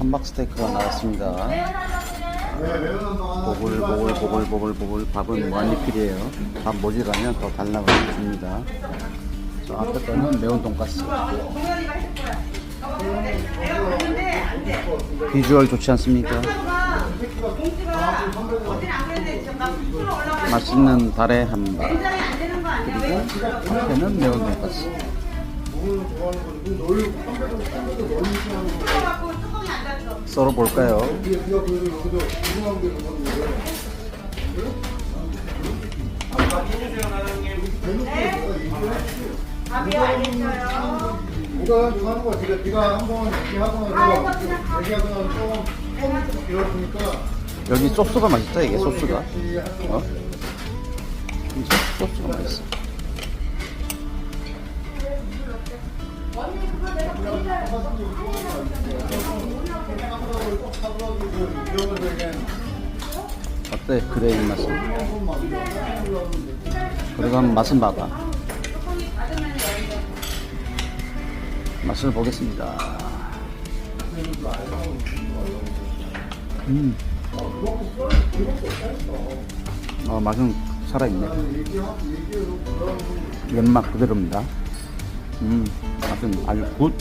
함박 스테이크가 나왔습니다. 보글 보글 보글 보글 보글 밥은 무한리필이에요. 밥 모자라면 더 달라고 줍니다. 저 앞에 거는 매운 돈가스. 비주얼 좋지 않습니까? 맛있는 달의 함박 그리고 앞에는 매운 돈가스. 썰어 볼까요? 여기 소스가 맛있다 이게 소스가. 어? 이 소스가 맛있어. 어때 그레이 맛은? 그리고 한번 맛은 봐봐. 맛을 보겠습니다. 음. 어, 맛은 살아있네.原맛 그대로입니다. 음, 맛은 아주 굿.